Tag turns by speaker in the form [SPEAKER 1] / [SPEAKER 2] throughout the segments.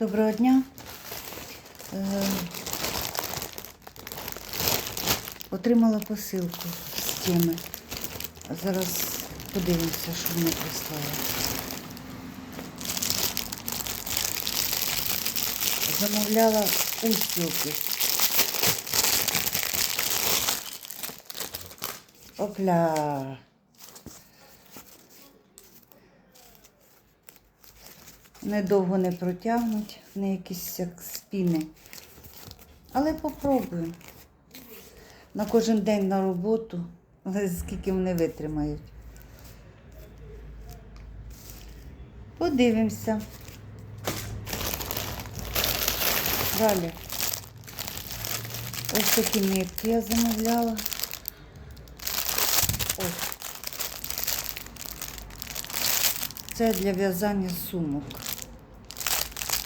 [SPEAKER 1] Доброго дня. Е, Отримала посилку з теми. Зараз подивимося, що мені прислали. Замовляла устілки. Опля. Недовго не протягнуть, не якісь як спіни. Але попробую. На кожен день на роботу, але скільки вони витримають. Подивимося. Далі. Ось такі нитки я замовляла. Ось. Це для в'язання сумок.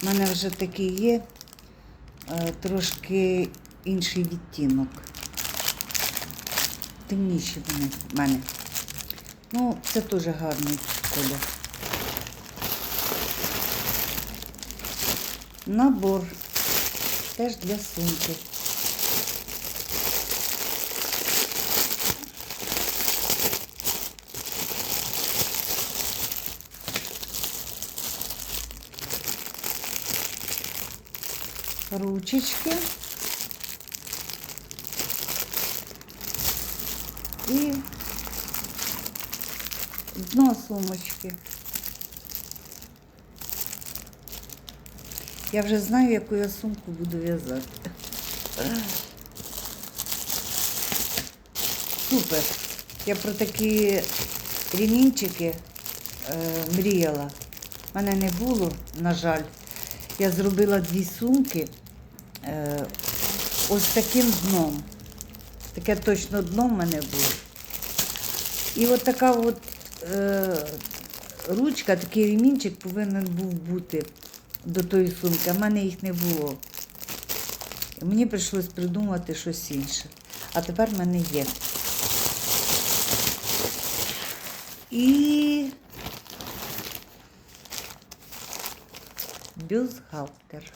[SPEAKER 1] У мене вже такий є, е, трошки інший відтінок. Темніші вони в мене. Ну, це теж гарний колір. Набор теж для сумки. Ручечки і дно сумочки. Я вже знаю, яку я сумку буду в'язати. Супер. Я про такі ремінчики е, мріяла. У мене не було, на жаль. Я зробила дві сумки ось таким дном. Таке точно дно в мене було. І от така от е, ручка, такий ремінчик повинен був бути до тої сумки, а в мене їх не було. Мені прийшлось придумати щось інше. А тепер в мене є. І бюстгальтер.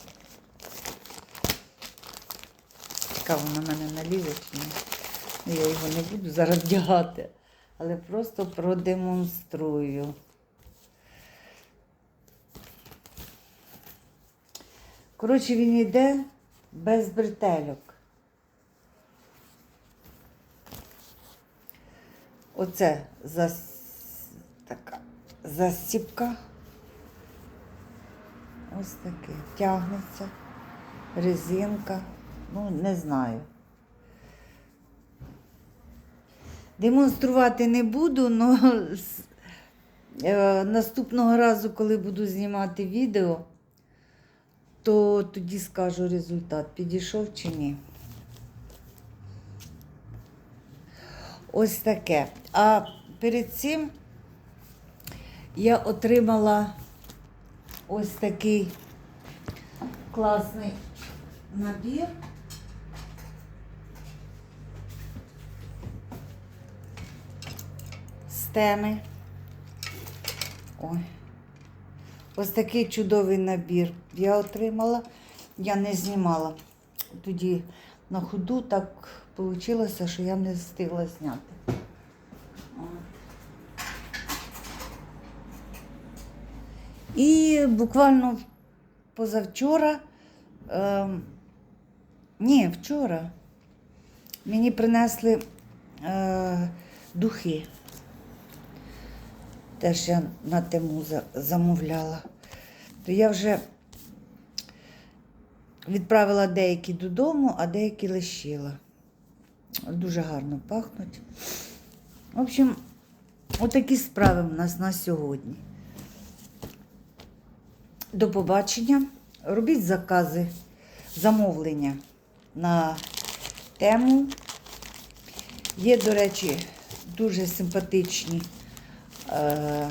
[SPEAKER 1] Цікаво на мене налізе чи ні. Ну, Я його не буду зараз вдягати, але просто продемонструю. Коротше, він йде без бретельок. Оце зас... така застіпка. Ось таке. Тягнеться, резинка. Ну, не знаю. Демонструвати не буду, але наступного разу, коли буду знімати відео, то тоді скажу результат, підійшов чи ні. Ось таке. А перед цим я отримала ось такий класний набір. З теми. Ой. Ось такий чудовий набір я отримала. Я не знімала. Тоді на ходу так вийшло, що я не встигла зняти. І буквально позавчора, е, ні, вчора мені принесли е, духи. Теж я на тему замовляла. То я вже відправила деякі додому, а деякі лишила. Дуже гарно пахнуть. В общем, отакі справи в нас на сьогодні. До побачення. Робіть закази, замовлення на тему. Є, до речі, дуже симпатичні е,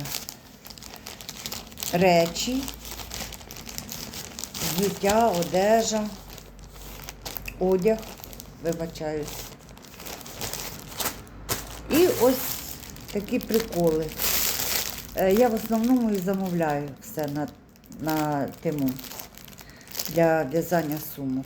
[SPEAKER 1] речі, взуття, одежа, одяг, вибачаюсь. І ось такі приколи. Е, Я в основному і замовляю все на, на тему. для в'язання сумок.